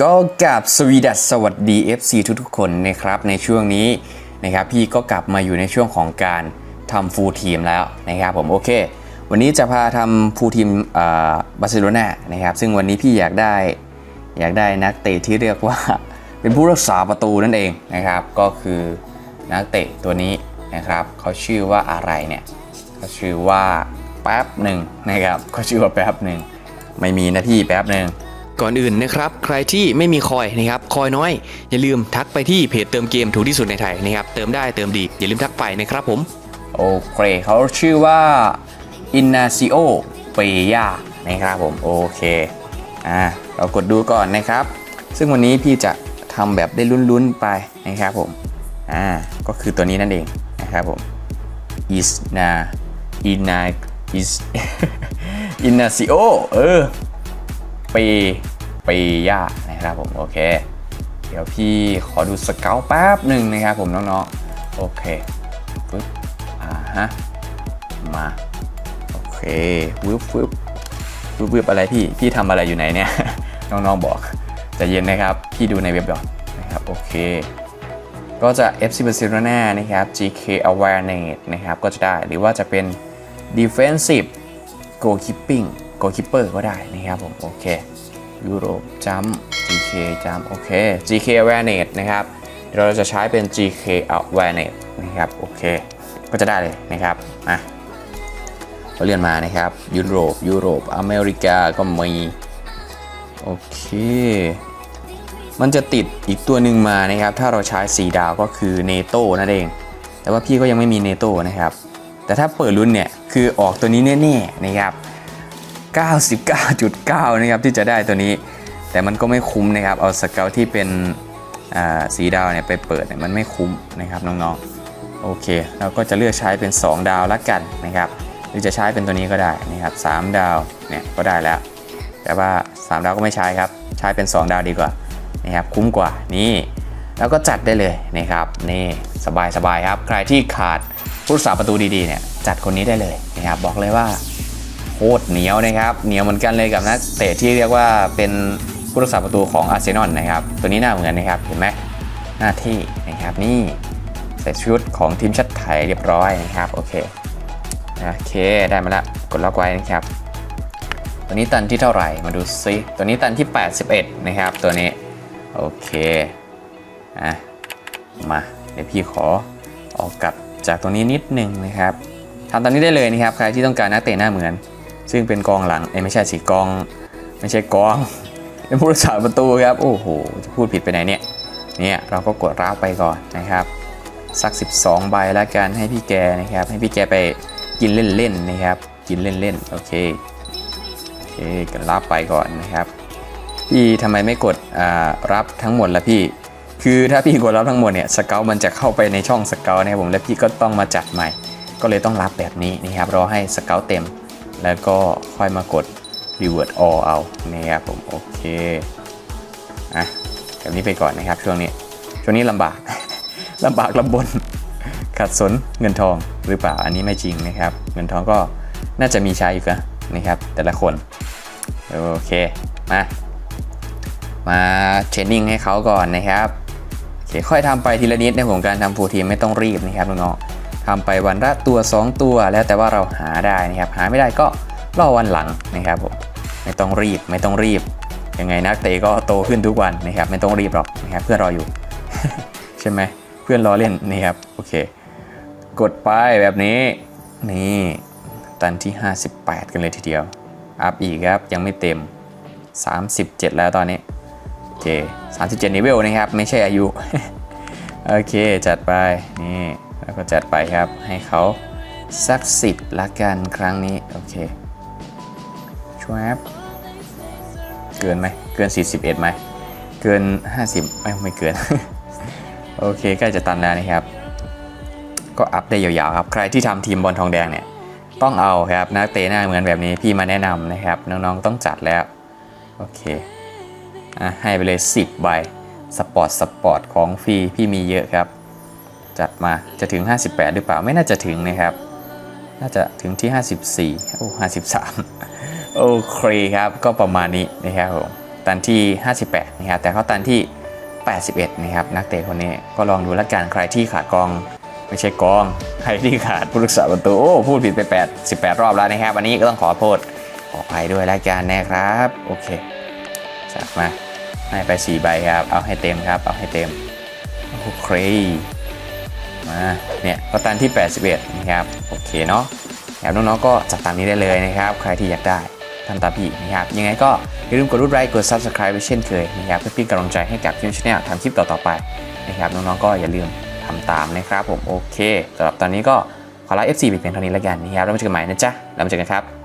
ก็กับสวีดัสสวัสดี FC ทุกๆคนนะครับในช่วงนี้นะครับพี่ก็กลับมาอยู่ในช่วงของการทำฟูลทีมแล้วนะครับผมโอเค วันนี้จะพาทำฟูลทีมบาร์เซโลนานะครับซึ่งวันนี้พี่อยากได้อยากได้นักเตะที่เรียกว่าเป็นผู้รักษาประตูนั่นเองนะครับก็คือนักเตะตัวนี้นะครับเขาชื่อว่าอะไรเนี่ยเขาชื่อว่าแป๊บหนึ่งนะครับเขาชื่อว่าแป๊บหนึ่งไม่มีนะพี่แป๊บหนึ่ง ก่อนอื่นนะครับ ใครที่ไม่มีคอยนะครับคอยน้อย อย่าลืมทักไปที่เพจเติมเกมถูกที่สุดในไทยนะครับเติมได้เติมดี อย่าลืมทักไปนะครับผมโอเคเขาชื่อว่า Inacio p e y a นะครับผมโอเคอ่าเรากดดูก่อนนะครับ ซึ่งวันนี้พี่จะทำแบบได้ลุ้นๆไปนะครับผมอ่าก็คือตัวนี้นั่นเองนะครับผม is na ina is inacio เออ ปเปย่านะครับผมโอเค เดี๋ยวพี่ขอดูสเกลแป๊บหนึ่งนะครับผมน้องๆ โอเคปึ๊บอ่าฮะมาโอเควึบวึบวึบวึบอะไรพี่พี่ทำอะไรอยู่ไหนเนี่ย น้องๆบอกจะเย็นนะครับพี่ดูในเว็บดอกนะครับโอเค ก็จะ FC Barcelona นะครับ GK Awareness นะครับก็จะได้หรือว่าจะเป็น Defensive Goalkeeping Goalkeeper ก็ได้นะครับผมโอเคยุโรปจัม GK จัมโอเค GK Awareness นะครับเราจะใช้เป็น GK Awareness นะครับโอเค ก็จะได้เลยนะครับอะเราเรียนมานะครับยุโรปยุโรปอเมริกาก็มีโอเค มันจะติดอีกตัวหนึ่งมานะครับ ถ้าเราใช้4ดาวก็คือเนโต้นั่นเอง แต่ว่าพี่ก็ยังไม่มีเนโต้นะครับ แต่ถ้าเปิดรุ่นเนี่ย คือออกตัวนี้แน่ๆนะครับ 99.9 นะครับที่จะได้ตัวนี้ แต่มันก็ไม่คุ้มนะครับ เอาสเกลที่เป็นสีดาวเนี่ยไปเปิดเนี่ยมันไม่คุ้มนะครับน้องๆ โอเค เราก็จะเลือกใช้เป็น 2 ดาวละกันนะครับ หรือจะใช้เป็นตัวนี้ก็ได้นะครับ3ดาวเนี่ยก็ได้แล้ว แต่ว่า 3 ดาวก็ไม่ใช้ครับ ใช้เป็น 2 ดาวดีกว่านะครับคุ้มกว่านี่แล้วก็จัดได้เลยนะครับนี่สบายสบายครับ ใครที่ขาดผู้รักษาประตูดีๆเนี่ยจัดคนนี้ได้เลยนะครับบอกเลยว่า ตรเหนียวนะครับเหนียวเหมือนกันเลยกับนักเตะที่เรียกว่าเป็นผู้รักษาประตูของอาร์เซนอลนะครับ ตัวนี้หน้าเหมือนนะครับเห็นไหมหน้าที่นะครับนี่ใส่ชุดของทีมชาติไทยเรียบร้อยนะครับโอเคโอเคได้มาละกดล็อกไว้นะครับตัวนี้ตันที่เท่าไหร่มาดูซิตัวนี้ตันที่ 81 นะครับ ตัวนี้โอเคอะมาเดี๋ยวพี่ขอออกกลับจากตรงนี้นิดนึงนะครับทำตอนนี้ได้เลยนะครับ ใครที่ต้องการนักเตะหน้าเหมือน ซึ่งเป็นกองหลังเอ้ยไม่ใช่สิกอง ไม่ใช่กองเป็นผู้รักษาประตูครับ โอ้โหจะพูดผิดไปไหนเนี่ยเนี่ยเราก็กดรับไปก่อนนะครับสัก 12 ใบแล้วกันให้พี่แกนะครับ ให้พี่แกไปกินเล่นๆนะครับ กินเล่นๆโอเคโอเคกันรับไปก่อนนะครับพี่ทำไมไม่กดอ่ารับทั้งหมดละพี่ คือถ้าพี่กดรับทั้งหมดเนี่ยสเกลมันจะเข้าไปในช่องสเกลนะครับผมแล้วพี่ก็ต้องมาจัดใหม่ ก็เลยต้องรับแบบนี้นะครับรอให้สเกลเต็ม แล้วก็ค่อยมากด reward all เอานะครับผมโอเคอะแบบนี้ไปก่อนนะครับช่วงนี้ ช่วงนี้ลำบาก ลำบากลำบนขัดสนเงินทองหรือเปล่าอันนี้ไม่จริงนะครับ เงินทองก็น่าจะมีใช้อยู่กันะครับ แต่ละคนโอเคมามาเทรนนิ่งให้เขาก่อนนะครับโอเคค่อยทำไปทีละนิดในผมการทำฟูทีมไม่ต้องรีบนะครับน้องๆ ทำไปวันละตัว 2 ตัว แล้วแต่ว่าเราหาได้นะครับ หาไม่ได้ก็รอวันหลังนะครับผมไม่ต้องรีบไม่ต้องรีบยังไงนักเตะก็โตขึ้นทุกวันนะครับ ไม่ต้องรีบหรอกนะครับเพื่อนรออยู่ ใช่ไหมเพื่อนรอเล่นนะครับโอเค กดไปแบบนี้นี่ตันที่ 58 กันเลยทีเดียว อัพอีกครับยังไม่เต็ม 37 แล้วตอนนี้โอเค37นิเวลนะครับ ไม่ใช่อายุ โอเค จัดไป นี่ แล้วก็จัดไปครับให้เขาสักสิบละกันครั้งนี้ โอเคชวบเกินไหมเกิน 41ไหมเกิน 50 ไม่ไม่เกิน โอเคใกล้จะตันแล้วนะครับ ก็อัพได้ยาวๆครับ ใครที่ทำทีมบอลทองแดงเนี่ย ต้องเอาครับนักเตะหน้าเหมือนแบบนี้พี่มาแนะนำนะครับ น้องๆต้องจัดแล้ว โอเคอะให้ไปเลย 10 ใบ สปอร์ตสปอร์ตของฟรีพี่มีเยอะครับ จัดมาจะถึง 58 หรือเปล่าไม่น่าจะถึงนะครับ น่าจะถึงที่ 54 โอ้ 53 โอเคครับ ก็ประมาณนี้นะครับผมตันที่ 58 นะครับ แต่เขาตันที่ 81 นะครับ นักเตะคนนี้ก็ลองดูแล้วกันใครที่ขาดกอง ไม่ใช่กอง ใครที่ขาดผู้รักษาประตู โอ้ พูดผิดไป 8 18 รอบแล้วนะครับ วันนี้ก็ต้องขอโทษขออภัยด้วยแล้วกันนะครับ โอเคจัดมาให้ไป 4 ใบครับ เอาให้เต็มครับ เอาให้เต็ม โอเค มาเนี่ยก็ตันที่ 81 นะครับโอเคเนาะครับน้องๆก็จัดตามนี้ได้เลยนะครับ ใครที่อยากได้ทำตามพี่นะครับ ยังไงก็อย่าลืมกดรูปไลค์กด subscribe ไว้เช่นเคยนะครับเพื่อเป็นกำลังใจให้กับทีมชาแนลทำคลิปต่อๆไปนะครับน้องๆก็อย่าลืมทำตามนะครับผมโอเคสำหรับตอนนี้ก็ขอลา FC ไปเพียงเท่านี้แล้วกันนะครับแล้วมาเจอกันใหม่นะจ๊ะแล้วมาเจอกันครับ